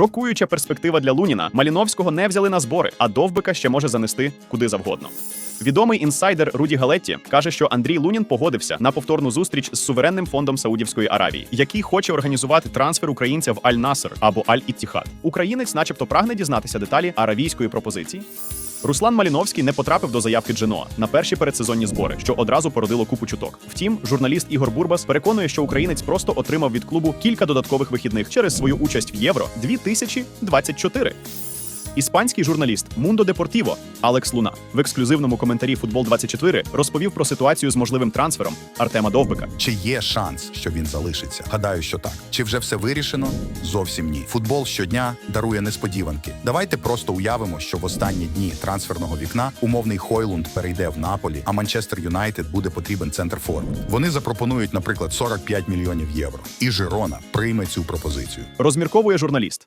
Шокуюча перспектива для Луніна. Маліновського не взяли на збори, а довбика ще може занести куди завгодно. Відомий інсайдер Руді Галетті каже, що Андрій Лунін погодився на повторну зустріч з суверенним фондом Саудівської Аравії, який хоче організувати трансфер українця в Аль-Наср або Аль-Іттіхад. Українець, начебто, прагне дізнатися деталі аравійської пропозиції. Руслан Маліновський не потрапив до заявки Дженоа на перші передсезонні збори, що одразу породило купу чуток. Втім, журналіст Ігор Бурбас переконує, що українець просто отримав від клубу кілька додаткових вихідних через свою участь в Євро 2024. Іспанський журналіст Мундо Депортіво Алекс Луна в ексклюзивному коментарі Футбол 24 розповів про ситуацію з можливим трансфером Артема Довбика. Чи є шанс, що він залишиться? Гадаю, що так. Чи вже все вирішено? Зовсім ні. Футбол щодня дарує несподіванки. Давайте просто уявимо, що в останні дні трансферного вікна умовний Хойлунд перейде в Наполі, а Манчестер Юнайтед буде потрібен центр форми. Вони запропонують, наприклад, 45 мільйонів євро. І Жирона прийме цю пропозицію. Розмірковує журналіст.